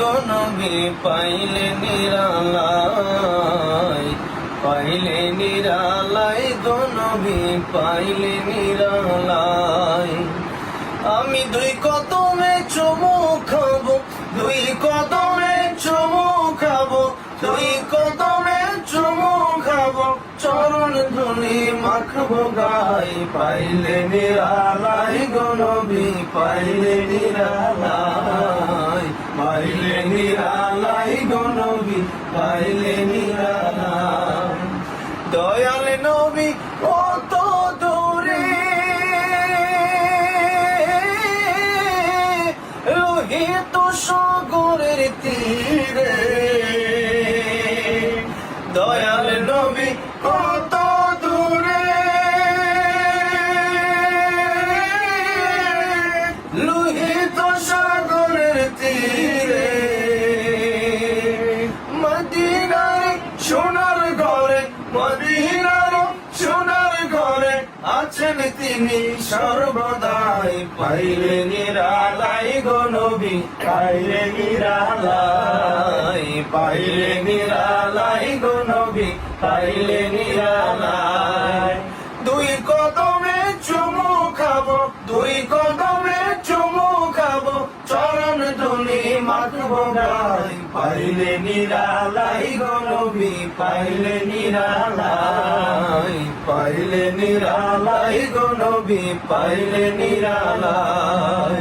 গনবি পাইলে নিরালাই পাইলে নিরালাই গনবি পাইলে নিরালাই আমি দুই কদমে চুমু খাব, দুই কদমে চুমু খাব, দুই কদমে চুমু খাব, চরণ ধুলি মাখবো গাই পাইলে নিরালাই গনবি পাইলে নিরালাই পাইলে নিরালাই গনবি পাইলে নিরালা দয়াল নবী কত দূরে। লোহিত সগরের তীরে। আছেন তিনি সর্বদাই। পাইলে নিরালাই গনবী পাইলে নিরালাই। পাইলে নিরালাই গনবী পাইলে নিরালাই। পাইলে নিরালাই গনবি পাইলে নিরালাই পাইলে নিরালাই গনবি পাইলে নিরালাই।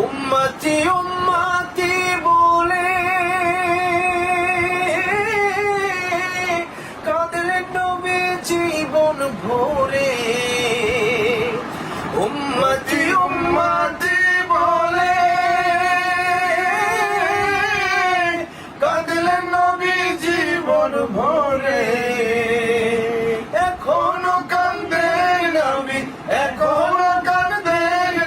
উম্মতি উম্মতি বলে কাঁদলে ডুবে জীবন ভরে। ভরে এখনও কান্দে নবী, এখনও কান্দে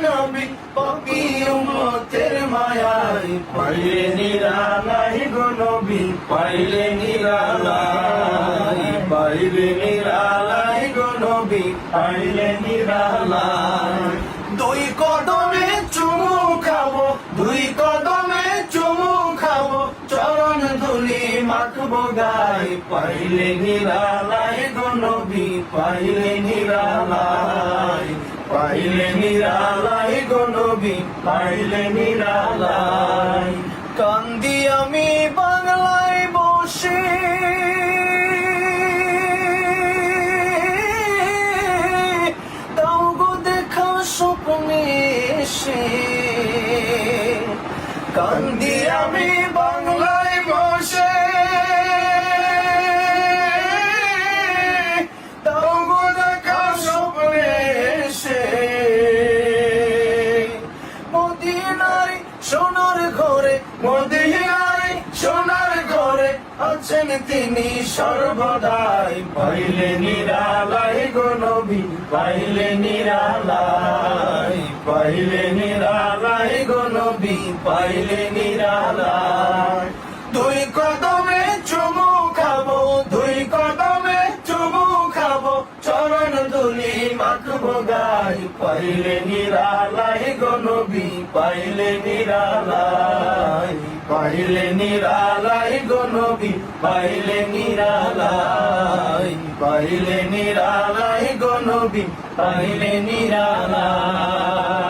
নবী, পপি উম্মতের মায়াই পাইলে নিরালাই গো নবী, পাইলে নিরালাই পাইলে নিরালাই গো নবী, পাইলে নিরালাই। গাই পাইলে নিরালাই গো নবী পাইলে নিরালাই পাইলে নিরালাই গো নবী পাইলে নিরালাই কান্দি আমি বাংলায় বসে। স্বপ্নে এসে। কান্দি আমি বাংলায় বসে। সোনার ঘরে মদিনারে সোনার ঘরে আছেন তিনি সর্বদাই। পাইলে নিরালাই গো নবী, পাইলে নিরালাই পাইলে নিরালাই গো নবী, পাইলে নিরালাই। দুই কদমে চুমু খাব, দুই কদমে চুমু খাব, চরণ ধুলি মাখবো পাইলে নিরালাই গনবি নবী পাইলে নিরালাই পাইলে নিরালাই গনবি নবী পাইলে নিরালাই পাইলে নিরালাই পাইলে নিরালাই।